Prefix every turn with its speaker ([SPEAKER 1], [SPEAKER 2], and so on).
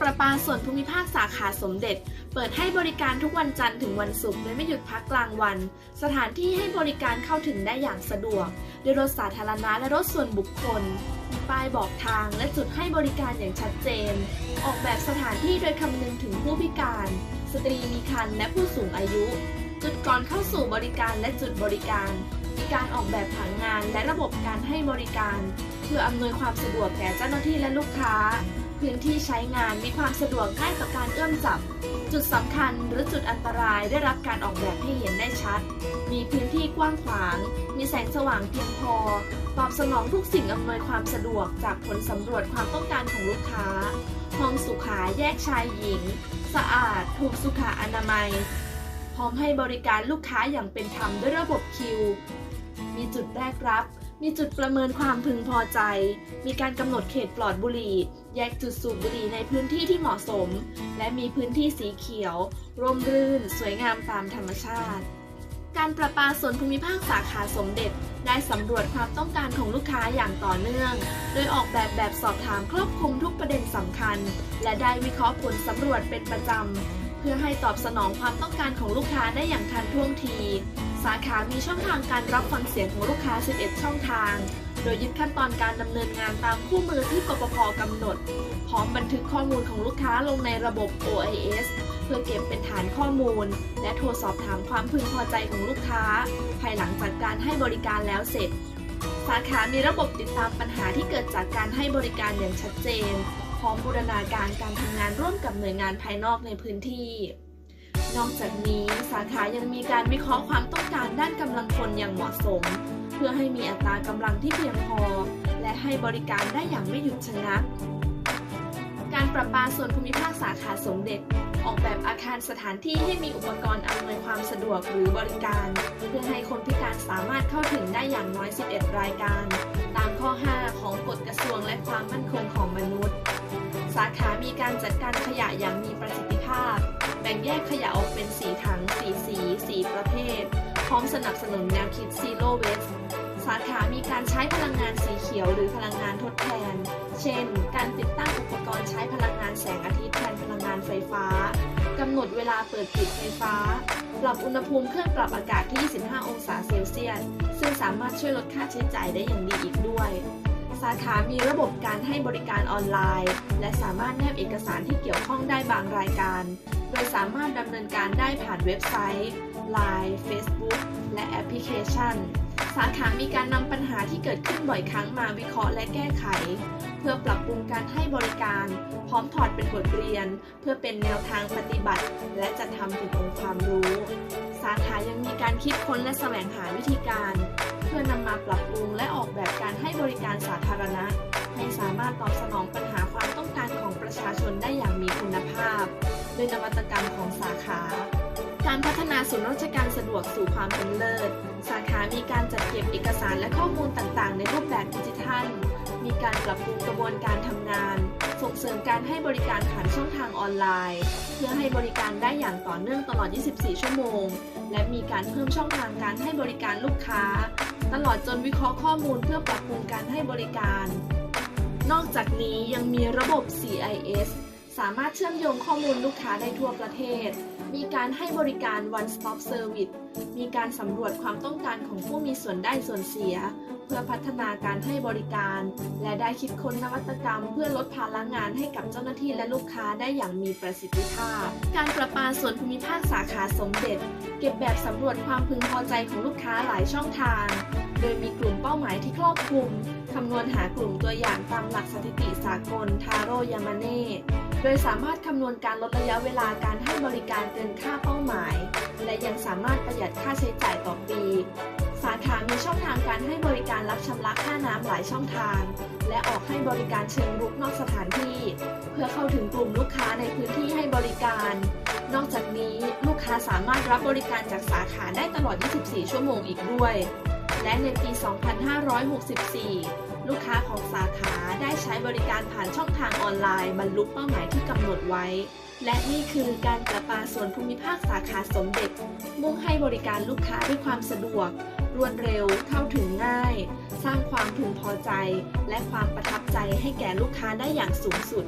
[SPEAKER 1] ประปาส่วนภูมิภาคสาขาสมเด็จ เปิดให้บริการทุกวันจันทร์ถึงวันศุกร์โดยไม่หยุดพักกลางวัน สถานที่ให้บริการเข้าถึงได้อย่างสะดวกด้วยรถสาธารณะและรถส่วนบุคคล มีป้ายบอกทางและจุดให้บริการอย่างชัดเจน ออกแบบสถานที่โดยคำนึงถึงผู้พิการ สตรีมีครรภ์และผู้สูงอายุ จุดก่อนเข้าสู่บริการและจุดบริการ มีการออกแบบผังงานและระบบการให้บริการ เพื่ออำนวยความสะดวกแก่เจ้าหน้าที่และลูกค้า พื้นที่ใช้งานมีความสะดวกง่ายต่อการเอื้อมจับ จุดสำคัญหรือจุดอันตรายได้รับการออกแบบให้เห็นได้ชัด มีพื้นที่กว้างขวาง มีแสงสว่างเพียงพอ ตอบสนองทุกสิ่งอำนวยความสะดวกจากผลสำรวจความต้องการของลูกค้า ห้องสุขาแยกชายหญิง สะอาด ถูกสุขาอนามัย พร้อมให้บริการลูกค้าอย่างเป็นธรรมด้วยระบบคิว มีจุดแรกรับ มีจุดประเมินความพึงพอใจ มีการกำหนดเขตปลอดบุหรี่ แยกจุดสูบบุหรี่ในพื้นที่ที่เหมาะสม และมีพื้นที่สีเขียว ร่มรื่น สวยงามตามธรรมชาติ การประปาส่วนภูมิภาคสาขาสมเด็จ ได้สำรวจความต้องการของลูกค้าอย่างต่อเนื่อง โดยออกแบบแบบสอบถามครอบคลุมทุกประเด็นสำคัญ และได้วิเคราะห์ผลสำรวจเป็นประจำ พื่อให้ตอบสนองความต้องการของลูกค้าได้อย่างทันท่วงที สาขามีช่องทางการรับฟังเสียงของลูกค้า 11 ช่องทาง โดยยึดขั้นตอนการดำเนินงานตามคู่มือที่กปภกำหนด พร้อมบันทึกข้อมูลของลูกค้าลงในระบบ OIS เพื่อเก็บเป็นฐานข้อมูล และโทรสอบถามความพึงพอใจของลูกค้า ภายหลังจากการให้บริการแล้วเสร็จ สาขามีระบบติดตามปัญหาที่เกิดจากการให้บริการอย่างชัดเจน พร้อมบูรณาการการทำงานร่วมกับหน่วยงานภายนอกในพื้นที่ นอกจากนี้สาขายังมีการวิเคราะห์ความต้องการด้านกำลังคนอย่างเหมาะสม เพื่อให้มีอัตรากำลังที่เพียงพอ และให้บริการได้อย่างไม่หยุดชะงัก การประปาส่วนภูมิภาคสาขาสมเด็จ ออกแบบอาคารสถานที่ให้มีอุปกรณ์อำนวยความสะดวกหรือบริการ เพื่อให้คนพิการสามารถเข้าถึงได้อย่างน้อย 11 รายการ ตามข้อ 5 ของกฎกระทรวงและความมั่นคงของมนุษย์ สาขามีการจัดการขยะอย่างมีประสิทธิภาพ แบ่งแยกขยะออกเป็นสีถังสีสีสีประเภท พร้อมสนับสนุนแนวคิด Zero Waste สาขามีการใช้พลังงานสีเขียวหรือพลังงานทดแทน เช่น การติดตั้งอุปกรณ์ใช้พลังงานแสงอาทิตย์แทนพลังงานไฟฟ้ากำหนดเวลาเปิดปิดไฟฟ้า ปรับอุณหภูมิเครื่องปรับอากาศที่ 25 องศาเซลเซียส ซึ่งสามารถช่วยลดค่าใช้จ่ายได้อย่างดีอีกด้วย สาขามีระบบการให้บริการออนไลน์ และสามารถแนบเอกสารที่เกี่ยวข้องได้บางรายการ โดยสามารถดำเนินการได้ผ่านเว็บไซต์ Line Facebook และแอปพลิเคชัน สาขามีการนำปัญหาที่เกิดขึ้นบ่อยครั้งมาวิเคราะห์และแก้ไข เพื่อปรับปรุงการให้บริการ พร้อมถอดเป็นบทเรียน เพื่อเป็นแนวทางปฏิบัติ และจะทำถึงองค์ความรู้ สาขายังมีการคิดค้นและแสวงหาวิธีการ เพื่อนำมาปรับปรุงและออกแบบการให้บริการสาธารณะ ให้สามารถตอบสนองปัญหาความต้องการของประชาชนได้อย่างมีคุณภาพ โดยนวัตกรรมของสาขา การพัฒนาศูนย์ราชการสะดวกสู่ความเป็นเลิศ สาขามีการจัดเก็บเอกสารและข้อมูลต่างๆ ในรูปแบบดิจิทัล มีการปรับปรุงกระบวนการทำงาน ส่งเสริมการให้บริการผ่านช่องทางออนไลน์ เพื่อให้บริการได้อย่างต่อเนื่องตลอด 24 ชั่วโมง และมีการเพิ่มช่องทางการให้บริการลูกค้า ตลอดจนวิเคราะห์ข้อมูลเพื่อปรับปรุงการให้บริการ นอกจากนี้ยังมีระบบ CIS สามารถเชื่อมโยงข้อมูลลูกค้าได้ทั่วประเทศ มีการให้บริการ One Stop Service มีการสำรวจความต้องการของผู้มีส่วนได้ส่วนเสีย เพื่อพัฒนาการให้บริการ และได้คิดค้นนวัตกรรม เพื่อลดภาระงานให้กับเจ้าหน้าที่และลูกค้าได้อย่างมีประสิทธิภาพ การประปาส่วนภูมิภาคสาขาสมเด็จ เก็บแบบสำรวจความพึงพอใจของลูกค้าหลายช่องทาง โดยมีกลุ่มเป้าหมายที่ครอบคลุมคำนวณหากลุ่มตัวอย่างตามหลักสถิติสากลทาโรยามาเน่ โดยสามารถคำนวณการลดระยะเวลาการให้บริการเกินค่าเป้าหมาย และยังสามารถประหยัดค่าใช้จ่ายต่อปี สาขา มีช่องทางการให้บริการรับชำระค่าน้ำหลายช่องทาง และออกให้บริการเชิงรุกนอกสถานที่ เพื่อเข้าถึงกลุ่มลูกค้าในพื้นที่ให้บริการ นอกจากนี้ลูกค้าสามารถรับบริการจากสาขาได้ตลอด 24 ชั่วโมงอีกด้วย และในปี 2564 ลูกค้าของสาข ใช้บริการผ่านช่องทางออนไลน์บรรลุเป้าหมายที่กำหนดไว้ และนี่คือการประปาส่วนภูมิภาคสาขาสมเด็จ มุ่งให้บริการลูกค้าด้วยความสะดวก รวดเร็วเข้าถึงง่าย สร้างความพึงพอใจ และความประทับใจให้แก่ลูกค้าได้อย่างสูงสุด